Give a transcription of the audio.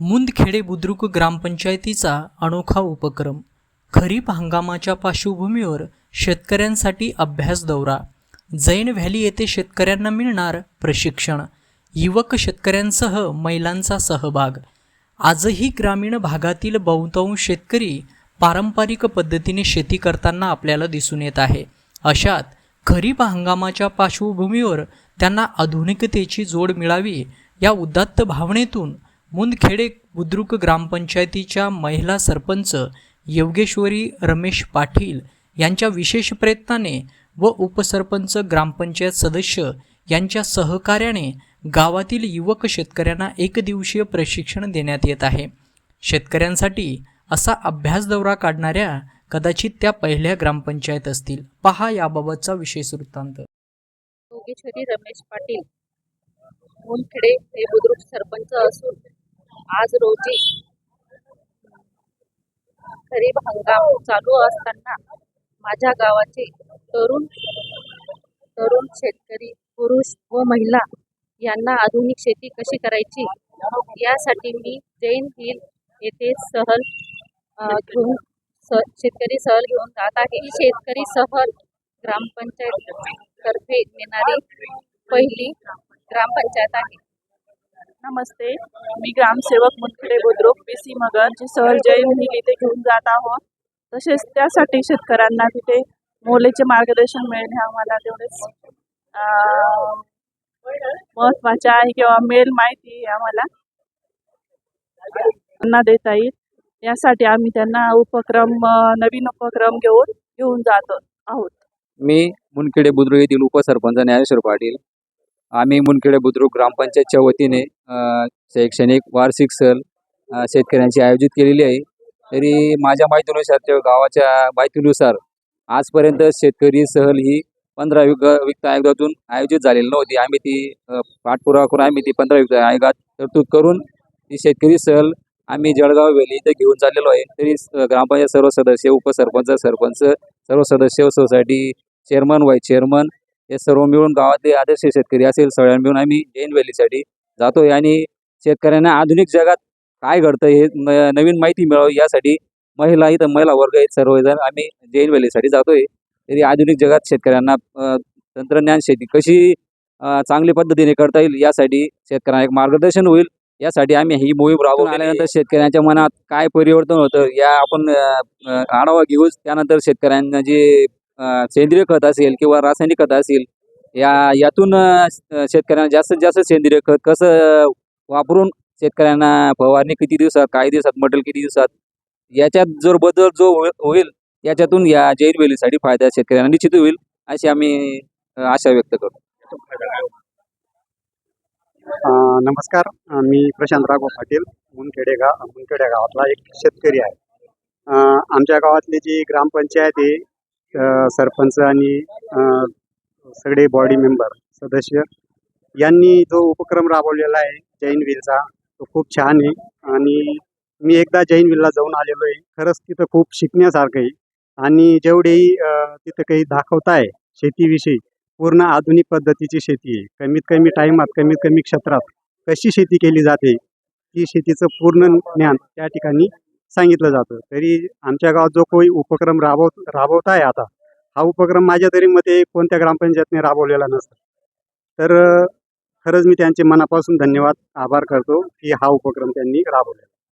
मुंदखेडे बुद्रुक ग्रामपंचायतीचा अनोखा उपक्रम. खरीप हंगामाच्या पार्श्वभूमीवर शेतकऱ्यांसाठी अभ्यास दौरा. जैन व्हॅली येथे शेतकऱ्यांना मिळणार प्रशिक्षण. युवक शेतकऱ्यांसह महिलांचा सहभाग. आजही ग्रामीण भागातील बहुतांश शेतकरी पारंपरिक पद्धतीने शेती करताना आपल्याला दिसून येत आहे. अशात खरीप हंगामाच्या पार्श्वभूमीवर त्यांना आधुनिकतेची जोड मिळावी या उदात्त भावनेतून मुंदखेडे बुद्रुक ग्रामपंचायतीच्या महिला सरपंच योगेश्वरी रमेश पाटील यांच्या विशेष प्रयत्नाने व उपसरपंच ग्रामपंचायत सदस्य यांच्या सहकार्याने गावातील युवक शेतकऱ्यांना एक दिवसीय प्रशिक्षण देण्यात येत आहे. शेतकऱ्यांसाठी असा अभ्यास दौरा काढणाऱ्या कदाचित त्या पहिल्या ग्रामपंचायत असतील. पहा याबाबतचा विशेष वृत्तांत. योगेश्वरी रमेश पाटील मुनखेडे हे बुद्रुक सरपंच असून आज रोजी खरीप हंगाम चालू असताना माझ्या गावाचे तरुण तरुण शेतकरी पुरुष व महिला यांना आधुनिक शेती कशी करायची यासाठी मी जैन हिल येथे सहल घेऊन स शेतकरी सहल घेऊन जात आहे. ही शेतकरी सहल ग्रामपंचायत तर्फे नेणारी पहिली ग्रामपंचायत आहे. नमस्ते. मी ग्रामसेवक मुनखडे बुद्रुक पी सी मगरची सहल जैन हिल इथे घेऊन जात आहोत. तसेच त्यासाठी शेतकऱ्यांना तिथे मोलेचे मार्गदर्शन मिळणे आम्हाला तेवढेच महत्त्वाचे आहे किंवा मेल माहिती आम्हाला त्यांना देता येईल. यासाठी आम्ही त्यांना उपक्रम नवीन उपक्रम घेऊन घेऊन जात आहोत. मी मुनखेडे बुद्रुक येथील उपसरपंच ज्ञानेश्वर पाटील. आम्ही मुनखेडे बुद्रुक ग्रामपंचायतच्या वतीने शैक्षणिक वार्षिक सहल शेतकऱ्यांची आयोजित केलेली आहे. तरी माझ्या माहितीनुसार त्या गावाच्या माहितीनुसार आजपर्यंत शेतकरी सहल ही पंधरा युग वित्त आयोगातून आयोजित झालेली नव्हती. आम्ही ती पाठपुरावा करून आम्ही ती पंधरा वित्त आयोगात तरतूद करून ती शेतकरी सहल आम्ही जळगाव वेली इथे घेऊन चाललेलो आहे. तरी ग्रामपंचायत सर्व सदस्य उपसरपंच सरपंच सर्व सदस्य सोसायटी चेअरमन वाईस चेअरमन हे सर्व मिळून गावातले आदर्श शेतकरी असेल सगळ्यांना मिळून आम्ही जैन व्हॅलीसाठी जातोय आणि शेतकऱ्यांना आधुनिक जगात काय घडतं हे नवीन माहिती मिळावी यासाठी महिला इथं महिला वर्ग आहेत सर्वजण आम्ही जैन व्हॅलीसाठी जातोय. तरी आधुनिक जगात शेतकऱ्यांना तंत्रज्ञान शेती कशी अ, चांगल्या पद्धतीने करता येईल यासाठी शेतकऱ्यांना एक मार्गदर्शन होईल यासाठी आम्ही ही मोहीम राबवून आल्यानंतर शेतकऱ्यांच्या मनात काय परिवर्तन होतं या आपण आढावा घेऊच त्यानंतर शेतकऱ्यांना जे सेंद्रिय खत असेल किंवा रासायनिक खत असेल या यातून शेतकऱ्यांना जास्तीत जास्त सेंद्रिय खत कसं वापरून शेतकऱ्यांना फवारणी किती दिवसात काही दिवसात मटेरियल किती दिवसात याच्यात जर बदल जो हो, होईल- याच्यातून या जैन वेलीसाठी फायदा शेतकऱ्यांना निश्चित होईल अशी आम्ही आशा व्यक्त करतो. नमस्कार. मी प्रशांत राघव पाटील मुनखेडे गाव मुनखेडे गावातला एक शेतकरी आहे. आमच्या गावातली जी ग्रामपंचायत आहे सरपंच आणि सगळे बॉडी मेंबर सदस्य यांनी जो उपक्रम राबवलेला आहे जैन व्हीलचा तो खूप छान आहे. आणि मी एकदा जैन व्हीलला जाऊन आलेलो आहे. खरंच तिथं खूप शिकण्यासारखं आहे. आणि जेवढेही तिथं काही दाखवताय शेतीविषयी पूर्ण आधुनिक पद्धतीची शेती आहे. कमीत कमी टाईमात कमीत कमी क्षेत्रात कशी शेती केली जाते ही शेतीचं पूर्ण ज्ञान त्या ठिकाणी सांगितलं जातं. तरी आमच्या गावात जो कोणी उपक्रम राबव राबवत आहे आता हा उपक्रम माझ्या तरी मते कोणत्या ग्रामपंचायतने राबवलेला नसतं. तर खरंच मी त्यांचे मनापासून धन्यवाद आभार करतो की हा उपक्रम त्यांनी राबवलेला.